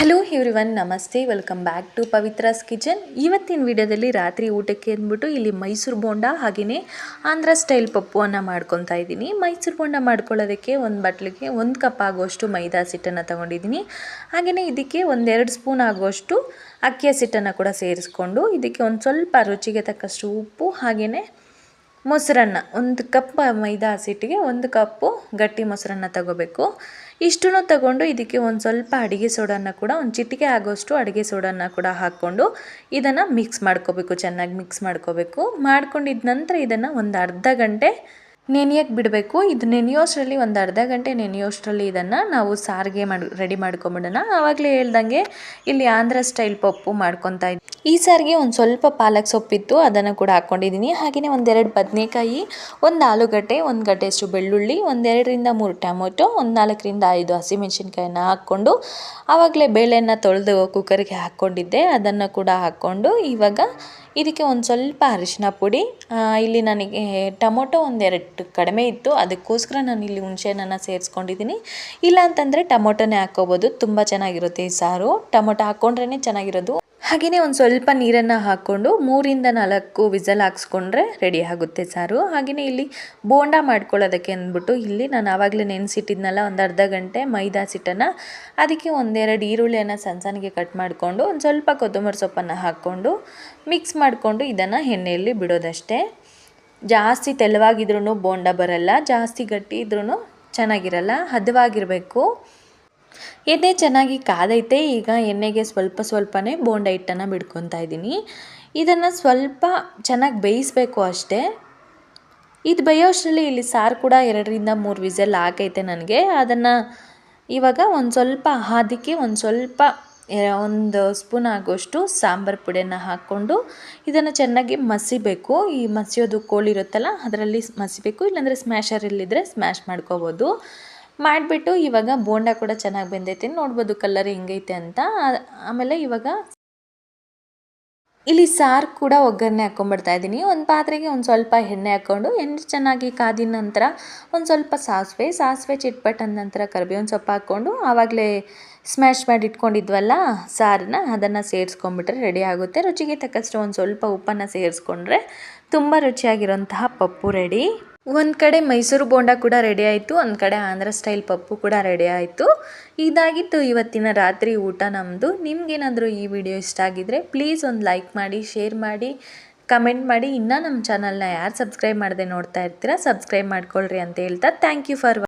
Hello everyone ನಮಸ್ತೆ welcome back to Pavithra's kitchen ಇವತ್ತಿನ ವಿಡಿಯೋದಲ್ಲಿ ರಾತ್ರಿ ಊಟಕ್ಕೆ ಅಂದ್ಬಿಟ್ಟು ಇಲ್ಲಿ ಮೈಸೂರು ಬೋಂಡ ಹಾಗೆಯೇ ಆಂಧ್ರ ಸ್ಟೈಲ್ ಪಪ್ಪುವನ್ನು ಮಾಡ್ಕೊತಾ ಇದ್ದೀನಿ. ಮೈಸೂರು ಬೋಂಡ ಮಾಡ್ಕೊಳ್ಳೋದಕ್ಕೆ ಒಂದು ಬಟ್ಲಿಗೆ ಒಂದು ಕಪ್ ಆಗುವಷ್ಟು ಮೈದಾ ಸಿಟ್ಟನ್ನು ತೊಗೊಂಡಿದ್ದೀನಿ. ಹಾಗೆಯೇ ಇದಕ್ಕೆ ಒಂದೆರಡು ಸ್ಪೂನ್ ಆಗುವಷ್ಟು ಅಕ್ಕಿ ಸಿಟ್ಟನ್ನು ಕೂಡ ಸೇರಿಸ್ಕೊಂಡು ಇದಕ್ಕೆ ಒಂದು ಸ್ವಲ್ಪ ರುಚಿಗೆ ತಕ್ಕಷ್ಟು ಉಪ್ಪು ಹಾಗೆಯೇ ಮೊಸರನ್ನ. ಒಂದು ಕಪ್ ಮೈದಾ ಹಸಿಟ್ಟಿಗೆ ಒಂದು ಕಪ್ಪು ಗಟ್ಟಿ ಮೊಸರನ್ನ ತಗೋಬೇಕು. ಇಷ್ಟನ್ನು ತಗೊಂಡು ಇದಕ್ಕೆ ಒಂದು ಸ್ವಲ್ಪ ಅಡುಗೆ ಸೋಡನ್ನು ಕೂಡ, ಒಂದು ಚಿಟಿಕೆ ಆಗೋಷ್ಟು ಅಡುಗೆ ಸೋಡನ್ನು ಕೂಡ ಹಾಕ್ಕೊಂಡು ಇದನ್ನು ಮಿಕ್ಸ್ ಮಾಡ್ಕೋಬೇಕು, ಚೆನ್ನಾಗಿ ಮಿಕ್ಸ್ ಮಾಡ್ಕೋಬೇಕು. ಮಾಡ್ಕೊಂಡಿದ್ದ ನಂತರ ಇದನ್ನು ಒಂದು ಅರ್ಧ ಗಂಟೆ ನೆನೆಯಕ್ಕೆ ಬಿಡಬೇಕು. ಇದು ನೆನೆಯೋಷ್ಟರಲ್ಲಿ ಒಂದು ಅರ್ಧ ಗಂಟೆ ನೆನೆಯೋಷ್ಟರಲ್ಲಿ ಇದನ್ನು ನಾವು ಸಾರಿಗೆ ಮಾಡಿ, ರೆಡಿ ಮಾಡ್ಕೊಂಬಿಡೋಣ. ಆವಾಗಲೇ ಹೇಳ್ದಂಗೆ ಇಲ್ಲಿ ಆಂಧ್ರ ಸ್ಟೈಲ್ ಪಪ್ಪು ಮಾಡ್ಕೊತಾ ಇದ್ವಿ ಈ ಸಾರಿಗೆ ಒಂದು ಸ್ವಲ್ಪ ಪಾಲಕ್ ಸೊಪ್ಪಿತ್ತು, ಅದನ್ನು ಕೂಡ ಹಾಕ್ಕೊಂಡಿದ್ದೀನಿ ಹಾಗೆಯೇ ಒಂದೆರಡು ಬದನೆಕಾಯಿ, ಒಂದು ಆಲೂಗಡ್ಡೆ, ಒಂದು ಗಡ್ಡೆಯಷ್ಟು ಬೆಳ್ಳುಳ್ಳಿ ಒಂದೆರಡರಿಂದ ಮೂರು ಟೊಮೊಟೊ, ಒಂದು ನಾಲ್ಕರಿಂದ ಐದು ಹಸಿಮೆಣ್ಸಿನ್ಕಾಯನ್ನು ಹಾಕ್ಕೊಂಡು, ಆವಾಗಲೇ ಬೇಳೆನ ತೊಳೆದು ಕುಕ್ಕರ್ಗೆ ಹಾಕ್ಕೊಂಡಿದ್ದೆ ಅದನ್ನು ಕೂಡ ಹಾಕ್ಕೊಂಡು ಇವಾಗ ಇದಕ್ಕೆ ಒಂದು ಸ್ವಲ್ಪ ಅರಿಶಿನ ಪುಡಿ ಇಲ್ಲಿ ನನಗೆ ಟೊಮೊಟೊ ಒಂದೆರಡು ಕಡಿಮೆ ಇತ್ತು, ಅದಕ್ಕೋಸ್ಕರ ನಾನು ಇಲ್ಲಿ ಹುಣಸೆಹಣ್ಣನ್ನು ಸೇರಿಸ್ಕೊಂಡಿದ್ದೀನಿ. ಇಲ್ಲ ಅಂತಂದರೆ ಟೊಮೊಟೊನೇ ಹಾಕ್ಕೋಬೋದು ತುಂಬ ಚೆನ್ನಾಗಿರುತ್ತೆ ಈ ಸಾರು. ಟೊಮೊಟೊ ಹಾಕ್ಕೊಂಡ್ರೇ ಚೆನ್ನಾಗಿರೋದು. ಹಾಗೆಯೇ ಒಂದು ಸ್ವಲ್ಪ ನೀರನ್ನು ಹಾಕ್ಕೊಂಡು ಮೂರಿಂದ ನಾಲ್ಕು ವಿಸಲ್ ಹಾಕ್ಸ್ಕೊಂಡ್ರೆ ರೆಡಿ ಆಗುತ್ತೆ ಸಾರು. ಹಾಗೆಯೇ ಇಲ್ಲಿ ಬೋಂಡ ಮಾಡ್ಕೊಳ್ಳೋದಕ್ಕೆ ಅಂದ್ಬಿಟ್ಟು ಇಲ್ಲಿ ನಾನು ಆವಾಗಲೇ ನೆನೆಸಿಟ್ಟಿದ್ನಲ್ಲ ಒಂದು ಅರ್ಧ ಗಂಟೆ ಮೈದಾ ಸಿಟ್ಟನ್ನು. ಅದಕ್ಕೆ ಒಂದೆರಡು ಈರುಳ್ಳಿಯನ್ನು ಸಣ್ಣ ಸಣ್ಣಗೆ ಕಟ್ ಮಾಡಿಕೊಂಡು ಒಂದು ಸ್ವಲ್ಪ ಕೊತ್ತಂಬರಿ ಸೊಪ್ಪನ್ನು ಹಾಕ್ಕೊಂಡು ಮಿಕ್ಸ್ ಮಾಡಿಕೊಂಡು ಇದನ್ನು ಎಣ್ಣೆಯಲ್ಲಿ ಬಿಡೋದಷ್ಟೇ. ಜಾಸ್ತಿ ತೆಲುವಾಗಿದ್ರೂ ಬೋಂಡ ಬರಲ್ಲ, ಜಾಸ್ತಿ ಗಟ್ಟಿ ಇದ್ರೂ ಚೆನ್ನಾಗಿರಲ್ಲ, ಹದವಾಗಿರಬೇಕು. ಎಣ್ಣೆ ಚೆನ್ನಾಗಿ ಕಾದೈತೆ, ಈಗ ಎಣ್ಣೆಗೆ ಸ್ವಲ್ಪ ಸ್ವಲ್ಪನೇ ಬೋಂಡ ಹಿಟ್ಟನ್ನು ಬಿಡ್ಕೊತಾ ಇದ್ದೀನಿ. ಇದನ್ನು ಸ್ವಲ್ಪ ಚೆನ್ನಾಗಿ ಬೇಯಿಸಬೇಕು ಅಷ್ಟೇ. ಇದು ಬೇಯೋಷ್ಟರಲ್ಲಿ ಇಲ್ಲಿ ಸಾರು ಕೂಡ ಎರಡರಿಂದ ಮೂರು ವಿಸಲ್ ಆಗೈತೆ ನನಗೆ. ಅದನ್ನು ಇವಾಗ ಒಂದು ಸ್ವಲ್ಪ ಹಾದಿಕ್ಕೆ ಒಂದು ಸ್ವಲ್ಪ ಒಂದು ಸ್ಪೂನ್ ಆಗೋಷ್ಟು ಸಾಂಬಾರು ಪುಡಿಯನ್ನು ಹಾಕ್ಕೊಂಡು ಇದನ್ನು ಚೆನ್ನಾಗಿ ಮಸಿಬೇಕು. ಈ ಮಸಿಯೋದು ಕೋಳಿ ಇರುತ್ತಲ್ಲ ಅದರಲ್ಲಿ ಮಸಿಬೇಕು, ಇಲ್ಲಾಂದರೆ ಸ್ಮ್ಯಾಶರಲ್ಲಿದ್ದರೆ ಸ್ಮ್ಯಾಶ್ ಮಾಡ್ಕೋಬೋದು. ಮಾಡಿಬಿಟ್ಟು ಇವಾಗ ಬೋಂಡ ಕೂಡ ಚೆನ್ನಾಗಿ ಬೆಂದೈತೆ. ನೋಡ್ಬೋದು ಕಲರ್ ಹೆಂಗೈತೆ ಅಂತ. ಆಮೇಲೆ ಇವಾಗ ಇಲ್ಲಿ ಸಾರು ಕೂಡ ಒಗ್ಗರಣೆ ಹಾಕ್ಕೊಂಡ್ಬಿಡ್ತಾ ಇದ್ದೀನಿ. ಒಂದು ಪಾತ್ರೆಗೆ ಒಂದು ಸ್ವಲ್ಪ ಎಣ್ಣೆ ಹಾಕ್ಕೊಂಡು ಎಣ್ಣೆ ಚೆನ್ನಾಗಿ ಕಾದಿದ ನಂತರ ಒಂದು ಸ್ವಲ್ಪ ಸಾಸಿವೆ ಸಾಸಿವೆ ಚಿಟ್ಪಟ್ಟ ನಂತರ ಕರಿಬೇವಿನ ಸೊಪ್ಪು ಹಾಕ್ಕೊಂಡು ಆವಾಗಲೇ ಸ್ಮ್ಯಾಶ್ ಮಾಡಿ ಇಟ್ಕೊಂಡಿದ್ವಲ್ಲ ಸಾರನ್ನ ಅದನ್ನು ಸೇರಿಸ್ಕೊಂಡ್ಬಿಟ್ರೆ ರೆಡಿ ಆಗುತ್ತೆ. ರುಚಿಗೆ ತಕ್ಕಷ್ಟು ಒಂದು ಸ್ವಲ್ಪ ಉಪ್ಪನ್ನು ಸೇರಿಸ್ಕೊಂಡ್ರೆ ತುಂಬ ರುಚಿಯಾಗಿರುವಂತಹ ಪಪ್ಪು ರೆಡಿ ಒಂದು ಕಡೆ ಮೈಸೂರು ಬೋಂಡ ಕೂಡ ರೆಡಿ ಆಯಿತು, ಒಂದು ಕಡೆ ಆಂಧ್ರ ಸ್ಟೈಲ್ ಪಪ್ಪು ಕೂಡ ರೆಡಿ ಆಯಿತು. ಇದಾಗಿತ್ತು ಇವತ್ತಿನ ರಾತ್ರಿ ಊಟ ನಮ್ಮದು ನಿಮ್ಗೇನಾದರೂ ಈ ವಿಡಿಯೋ ಇಷ್ಟ ಆಗಿದ್ರೆ ಪ್ಲೀಸ್ ಒಂದು ಲೈಕ್ ಮಾಡಿ ಶೇರ್ ಮಾಡಿ ಕಮೆಂಟ್ ಮಾಡಿ. ಇನ್ನೂ ನಮ್ಮ ಚಾನಲ್ನ ಯಾರು ಸಬ್ಸ್ಕ್ರೈಬ್ ಮಾಡದೆ ನೋಡ್ತಾ ಇರ್ತೀರಾ ಸಬ್ಸ್ಕ್ರೈಬ್ ಮಾಡ್ಕೊಳ್ರಿ ಅಂತ ಹೇಳ್ತಾ ಥ್ಯಾಂಕ್ ಯು ಫಾರ್